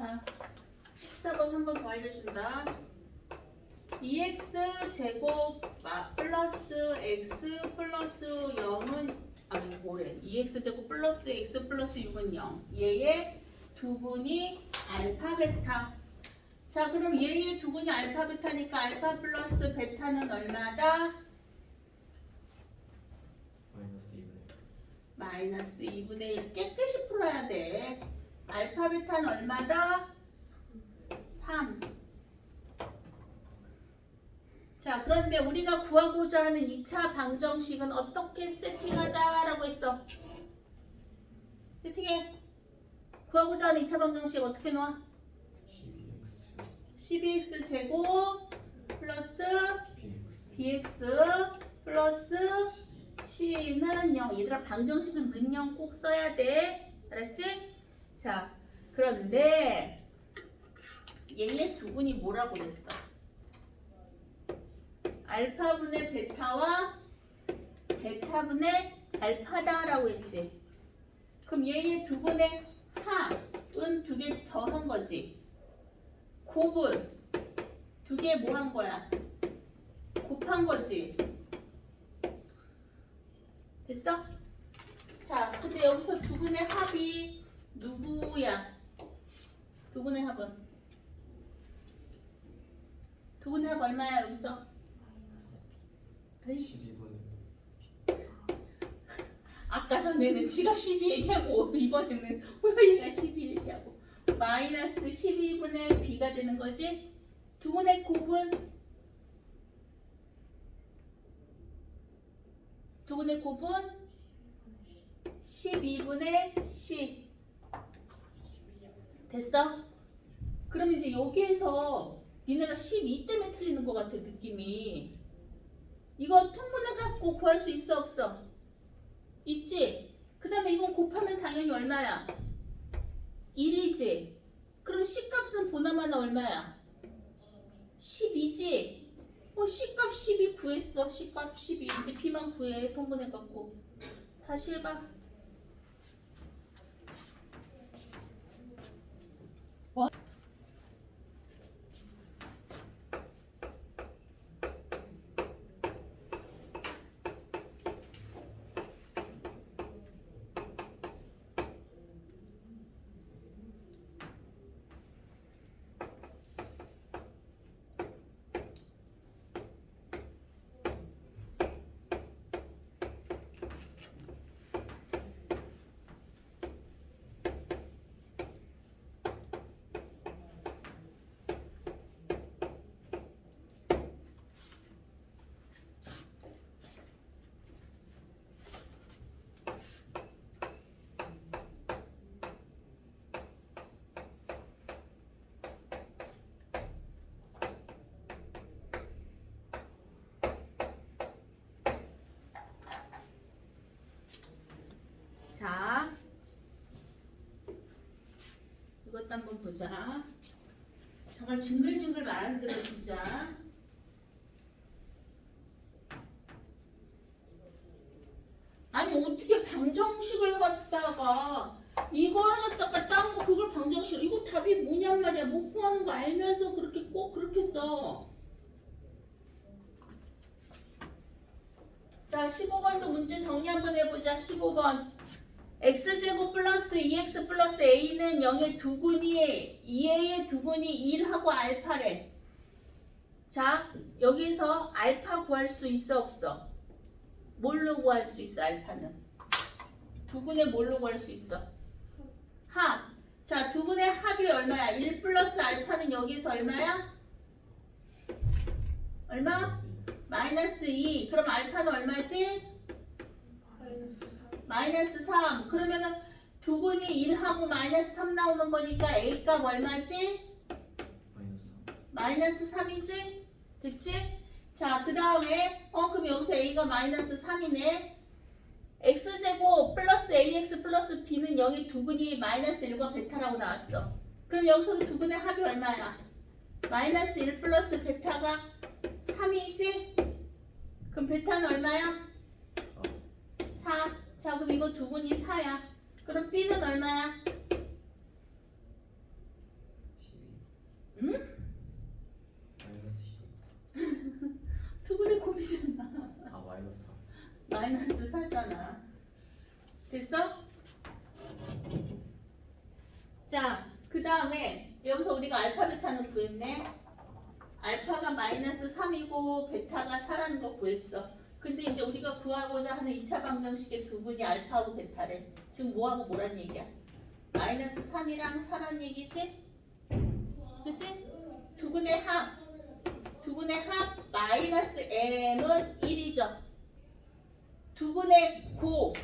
자, 14번 한 번 더 알려준다. 2x 제곱 마- 플러스 x 플러스 0은 아니 뭐래. 2x 제곱 플러스 x 플러스 6은 0 얘의 두분이 알파 베타. 자 그럼 얘의 두분이 알파 베타니까 알파 플러스 베타는 얼마다? 마이너스 2분의 마이너스 2분의 1 깨끗이 풀어야 돼 알파 베타는 얼마다? 3 자, 그런데 우리가 구하고자 하는 2차 방정식은 어떻게 세팅하자라고 했어? 세팅해. 구하고자 하는 2차 방정식 어떻게 놓아? 12x 12x 제곱 플러스 bx 플러스 c는 0. 얘들아 방정식은 는0 꼭 써야 돼. 알았지? 자, 그런데 얘의 두분이 뭐라고 그랬어? 알파분의 베타와 베타분의 알파다라고 했지. 그럼 얘의 두 분의 합은 두 개 더 한 거지. 곱은 두 개 뭐 한 거야? 곱한 거지. 됐어? 자, 근데 여기서 두근의 합이 누구야? 두근의 합은? 두근의 합 얼마야 여기서? 에이, 12분의 아까 전에는 지가 12 얘기하고 이번에는 호영이가 12 얘기하고 마이너스 12분의 b가 되는 거지? 두근의 곱은 두근의 곱은 12분의 c 됐어? 그럼 이제 여기에서 니네가 12 때문에 틀리는 것 같아 느낌이 이거 통분해 갖고 구할 수 있어 없어? 있지? 그 다음에 이건 곱하면 당연히 얼마야? 1이지? 그럼 C값은 보나마나 얼마야? 12지? 어 C값 12 구했어 C값 12 이제 B만 구해 통분해갖고 다시 해봐 자, 이것도 한번 보자. 정말 징글징글 말하는 대로 진짜. 아니 어떻게 방정식을 갖다가 이걸 갖다가 딴거 그걸 방정식 이거 답이 뭐냔 말이야 못 구하는 거 알면서 그렇게 꼭 그렇게 써. 자 15번도 문제 정리 한번 해보자 15번 x제곱 플러스 2x 플러스 a는 0의 두근이 2a의 두근이 1하고 알파래. 자 여기서 알파 구할 수 있어 없어? 뭘로 구할 수 있어 알파는? 두근의 뭘로 구할 수 있어? 합. 자 두근의 합이 얼마야? 1 플러스 알파는 여기서 얼마야? 얼마? 마이너스 2 그럼 알파는 얼마지? 마이너스 3 그러면은 두근이 1하고 마이너스 3 나오는 거니까 A값 얼마지? 마이너스 3 마이너스 3이지? 됐지? 자 그 다음에 어 그럼 여기서 A가 마이너스 3이네 X제곱 플러스 AX 플러스 B는 여기 두근이 마이너스 1과 베타라고 나왔어 그럼 여기서 두근의 합이 얼마야? 마이너스 1 플러스 베타가 3이지? 그럼 베타는 얼마야? 4. 자 그럼 이거 두 분이 4야. 그럼 B는 얼마야? 응? 마이너스 아 마이너스 4. 마이너스 4잖아. 됐어? 자, 그 다음에 여기서 우리가 알파벳 하는 구했네. 알파가 마이너스 3이고 베타가 4라는 거 구했어. 근데 이제 우리가 구하고자 하는 2차 방정식의 두근이 알파하고 베타래. 지금 뭐하고 뭐란 얘기야? 마이너스 3이랑 4란 얘기지? 그치? 두근의 합. 두근의 합 마이너스 m은 1이죠. 두근의 곱.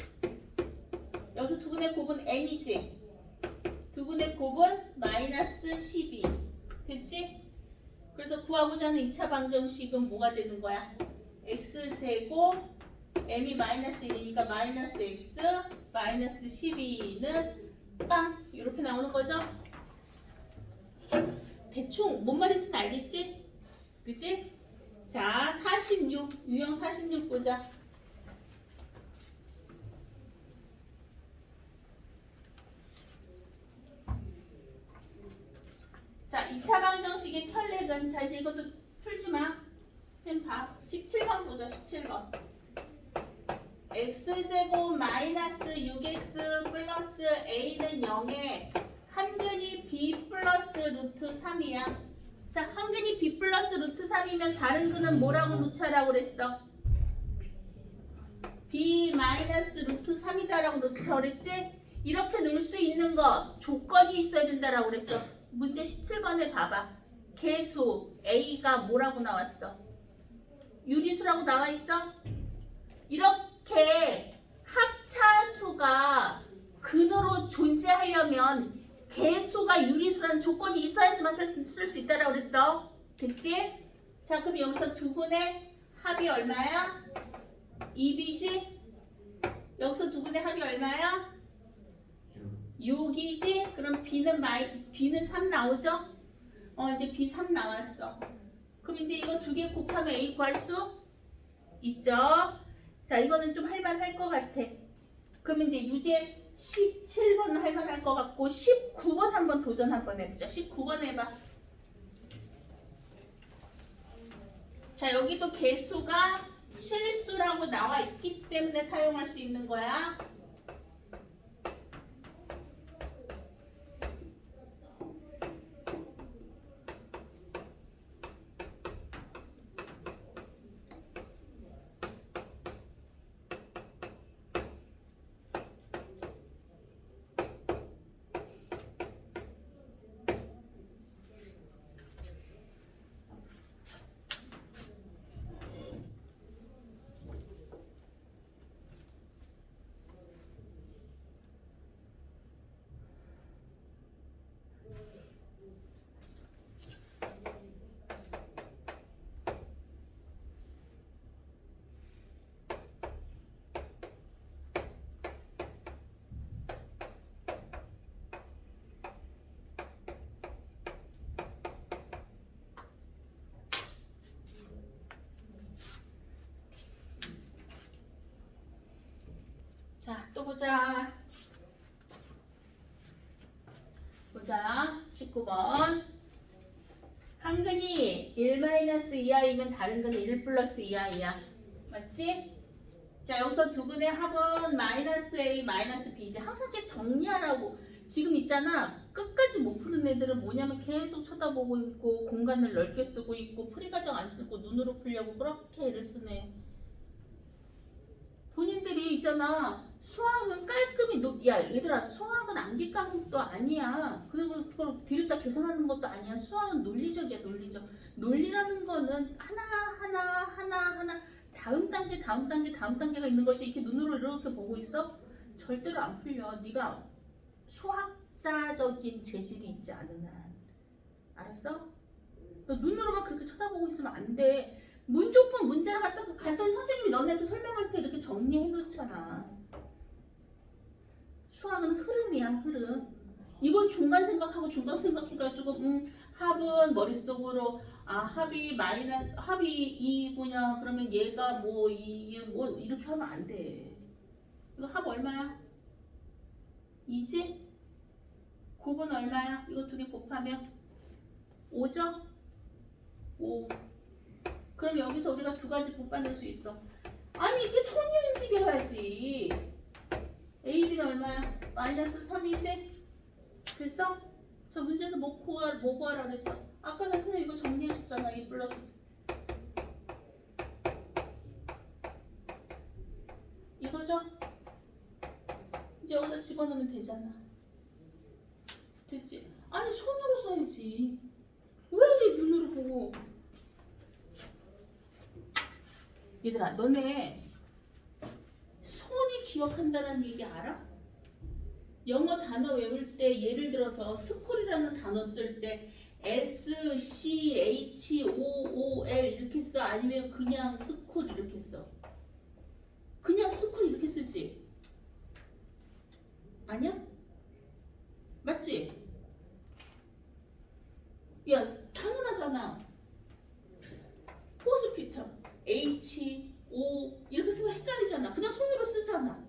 여기서 두근의 곱은 n이지. 두근의 곱은 마이너스 12. 됐지? 그래서 구하고자 하는 2차 방정식은 뭐가 되는 거야? X제곱 m이 마이너스 1이니까 마이너스 x 마이너스 12는 빵 이렇게 나오는 거죠? 대충 뭔 말인지는 알겠지? 그지? 자 46 유형 46 보자 자 2차 방정식의 혈렉은 자 이제 이것도 풀지 마. 쌤 봐. 17번 보자 17번. x제곱 마이너스 6x 플러스 a는 0에 한근이 b 플러스 루트 3이야. 자, 한근이 b 플러스 루트 3이면 다른 근은 뭐라고 놓자라고 그랬어? b 마이너스 루트 3이다라고 놓자 그랬지? 이렇게 놓을 수 있는 거 조건이 있어야 된다라고 그랬어. 문제 17번에 봐봐. 계수 a가 뭐라고 나왔어? 유리수라고 나와 있어? 이렇게 합차수가 근으로 존재하려면 개수가 유리수라는 조건이 있어야지만 쓸 수 있다라고 그랬어. 됐지? 자, 그럼 여기서 두 분의 합이 얼마야? 2b지? 여기서 두 분의 합이 얼마야? 6이지? 그럼 b는 마이 b는 3 나오죠? 어, 이제 b 3 나왔어. 그럼 이제 이거 두 개 곱하면 a 구할 수 있죠? 자, 이거는 좀 할만할 것 같아. 그럼 이제 유제 17번 할만할 것 같고 19번 한번 도전 한번 해보자. 19번 해봐. 자, 여기도 개수가 실수라고 나와 있기 때문에 사용할 수 있는 거야. 자, 또 보자. 보자. 19번. 한 근이 1-2i면 다른 근은 1 플러스 2i야. 맞지? 자, 여기서 두 근의 합은 마이너스 a 마이너스 b지. 항상 이렇게 정리하라고. 지금 있잖아. 끝까지 못 푸는 애들은 뭐냐면 계속 쳐다보고 있고 공간을 넓게 쓰고 있고 과정 안 쓰고 눈으로 풀려고 그렇게 애를 쓰네. 본인들이 있잖아 수학은 깔끔히 노, 야 얘들아 수학은 암기 과목도 아니야. 그리고 그걸 뒤로 계산하는 것도 아니야. 수학은 논리적이야 논리적. 논리라는 거는 하나 하나 하나 하나 다음 단계 다음 단계 다음 단계가 있는 거지. 이렇게 눈으로 이렇게 보고 있어? 절대로 안 풀려. 네가 수학자적인 재질이 있지 않은 한. 알았어? 너 눈으로만 그렇게 쳐다보고 있으면 안 돼. 문조건 문제를 갖다 간단히 선생님이 너네한테 설명할 때 이렇게 정리해 놓잖아. 수학은 흐름이야 흐름. 이건 중간 생각하고 중간 생각해가지고 음 합은 머릿속으로 아 합이 마이너스 합이 2구냐 그러면 얘가 뭐이뭐 이렇게 하면 안 돼. 이거 합 얼마야? 2지? 곱은 얼마야? 이거 두 개 곱하면 5죠? 5. 그럼 여기서 우리가 두 가지 못 받을 수 있어. 아니 이게 손이 움직여야지. A, B는 얼마야? 마이너스 3이지? 됐어? 저 문제에서 뭐 구하, 뭐 구하라 그랬어? 아까 전 선생님 이거 정리해줬잖아. 이 플러스. 이거죠? 이제 여기다 집어넣으면 되잖아. 됐지? 아니 손으로 써야지. 왜 눈으로 보고? 얘들아, 너네 기억한다는 얘기 알아? 영어 단어 외울 때 예를 들어서 스쿨이라는 단어 쓸 때 S, C, H, O, O, L 이렇게 써 아니면 그냥 스쿨 이렇게 써? 그냥 스쿨 이렇게 쓰지? 아니야? 맞지? 야 당연하잖아 호스피탈 H, O 이렇게 쓰면 헷갈리잖아 그냥 손으로 쓰잖아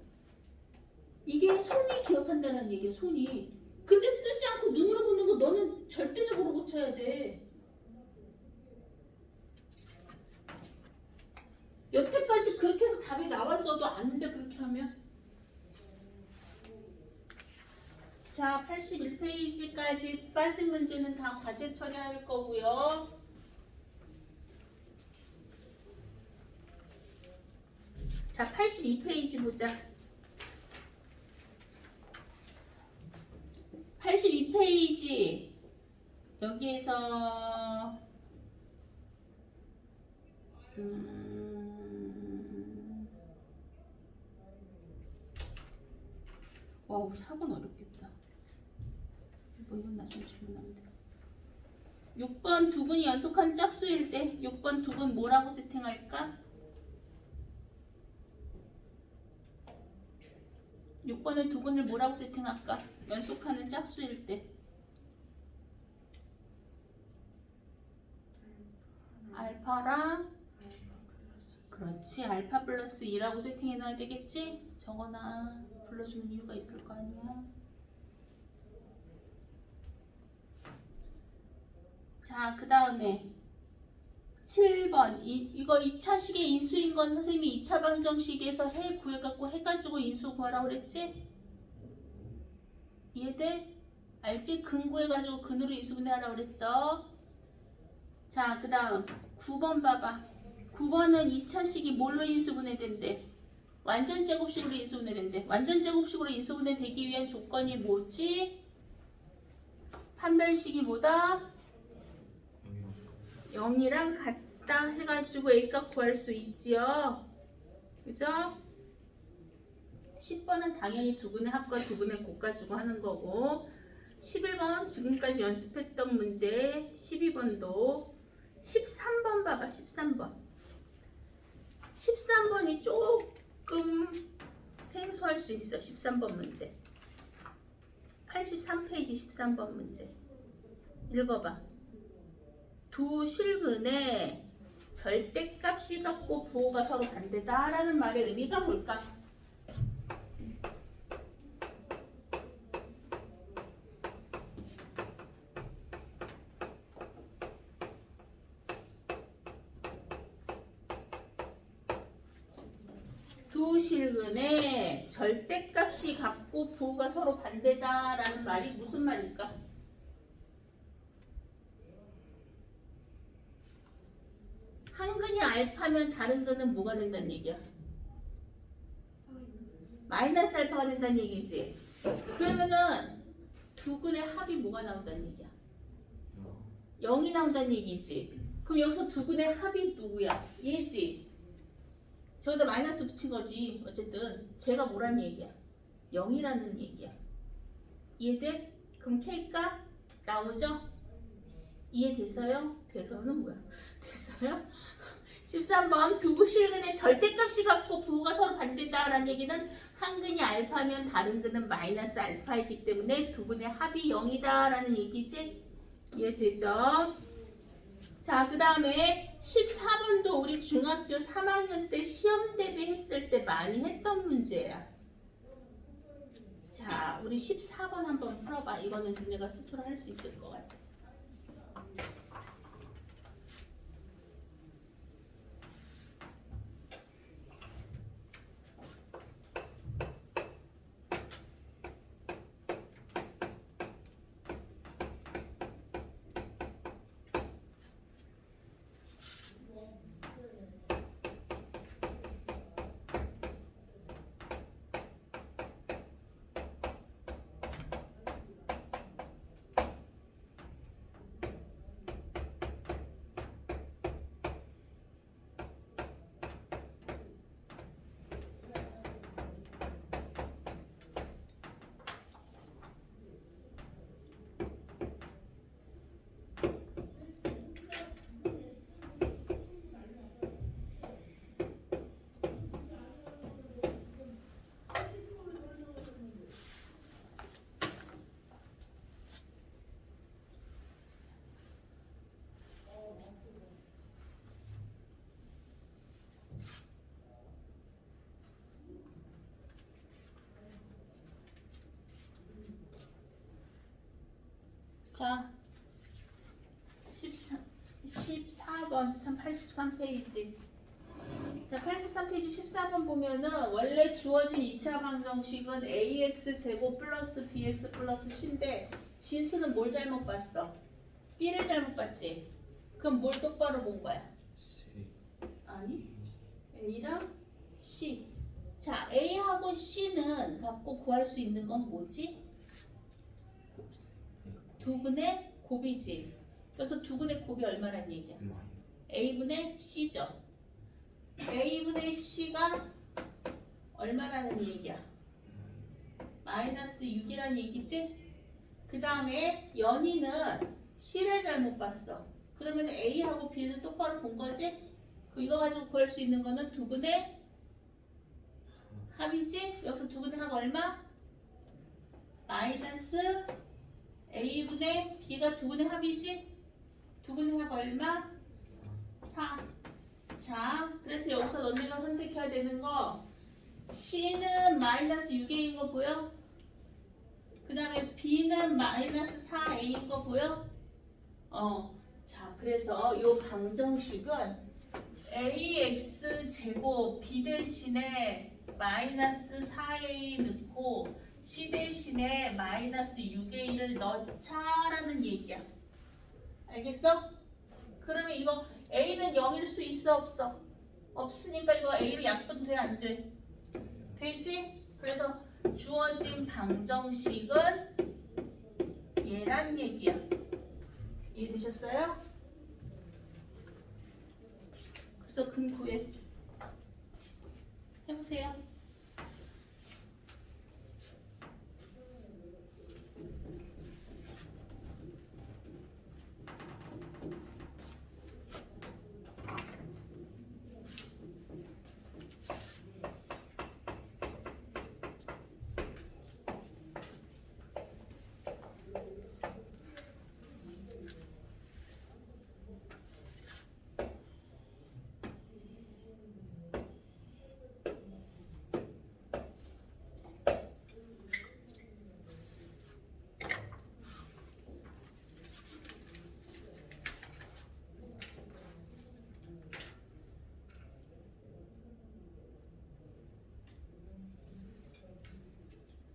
이게 손이 기억한다는 얘기야 손이. 근데 쓰지 않고 눈으로 보는 거 너는 절대적으로 고쳐야 돼. 여태까지 그렇게 해서 답이 나왔어도 아는데 그렇게 하면? 자 81페이지까지 빠진 문제는 다 과제 처리할 거고요. 자 82페이지 보자 82페이지 여기에서 음... 와우 4번 어렵겠다 뭐 이건 나중에 질문하면 돼 6번 두 분이 연속한 짝수일 때 6번 두분 뭐라고 세팅할까? 6번에 두 분을 뭐라고 세팅할까? 연속하는 짝수일 때 알파랑 그렇지 알파 플러스 2라고 세팅해 놔야 되겠지? 적어놔 불러주는 이유가 있을 거 아니야 자그 다음에 7번 이, 이거 2차식의 인수인 건 선생님이 2차 방정식에서 해 구해갖고 해가지고 인수 구하라고 그랬지? 이해돼? 알지? 근 구해가지고 근으로 인수분해하라고 그랬어 자 그 다음 9번 봐봐 9번은 2차식이 뭘로 인수분해된대? 완전 제곱식으로 인수분해된대 완전 제곱식으로 인수분해되기 위한 조건이 뭐지? 판별식이 뭐다? 여기랑 0이랑 같다 해가지고 A값 구할 수 있지요. 그죠? 10번은 당연히 두 분의 합과 두 분의 곱 가 지고 하는 거고 11번 지금까지 연습했던 문제 12번도 13번 봐봐 13번. 13번이 조금 생소할 수 있어 13번 문제. 83페이지 13번 문제. 읽어봐. 두 실근의 절대값이 같고 부호가 서로 반대다라는 말의 의미가 뭘까? 두 실근의 절대값이 같고 부호가 서로 반대다라는 말이 무슨 말일까? 한 근이 알파면 다른 근은 뭐가 된다는 얘기야? 마이너스 알파가 된다는 얘기지. 그러면은 두 근의 합이 뭐가 나온다는 얘기야? 0이 나온다는 얘기지. 그럼 여기서 두 근의 합이 누구야? 얘지. 저기다 마이너스 붙인 거지. 어쨌든 제가 뭐란 얘기야? 0이라는 얘기야. 이해돼? 그럼 K가 나오죠? 이해됐어요? 돼서는 뭐야? 됐어요? 13번 두구 실근의 절대값이 같고 부호가 서로 반대다라는 얘기는 한 근이 알파면 다른 근은 마이너스 알파이기 때문에 두 근의 합이 0이다라는 얘기지? 이해되죠? 자, 그 다음에 14번도 우리 중학교 3학년 때 시험 대비했을 때 많이 했던 문제야. 자, 우리 14번 한번 풀어봐. 이거는 니네가 스스로 할 수 있을 것 같아. 자, 14, 14번, 참 83페이지. 자, 83페이지 14번 보면은 원래 주어진 2차 방정식은 ax 제곱 플러스 bx 플러스 c인데 진수는 뭘 잘못 봤어? b를 잘못 봤지? 그럼 뭘 똑바로 본 거야? 아니, a랑 c. 자, a하고 c는 갖고 구할 수 있는 건 뭐지? 두근의 곱이지. 그래서 두근의 곱이 얼마란 얘기야? 마이너 a분의 c죠. a분의 c가 얼마라는 얘기야? 마이너스 6이란 얘기지? 그 다음에 연이는 c를 잘못 봤어. 그러면 a하고 b는 똑바로 본 거지? 그 이거 가지고 구할 수 있는 거는 두근의 합이지? 여기서 두근의 합 얼마? 마이너스 a분의 b가 두근의 합이지? 두근의 합 얼마? 4. 자, 그래서 여기서 너네가 선택해야 되는 거 C는 마이너스 6A인 거 보여? 그 다음에 B는 마이너스 4A인 거 보여? 어, 자, 그래서 요 방정식은 AX 제곱 B 대신에 마이너스 4A 넣고 C 대신에 마이너스 6A를 넣자라는 얘기야. 알겠어? 그러면 이거 A는 0일 수 있어 없어? 없으니까 이거 A로 약분 돼 안 돼? 되지? 그래서 주어진 방정식은 얘란 얘기야. 이해되셨어요? 그래서 근 구해. 해보세요.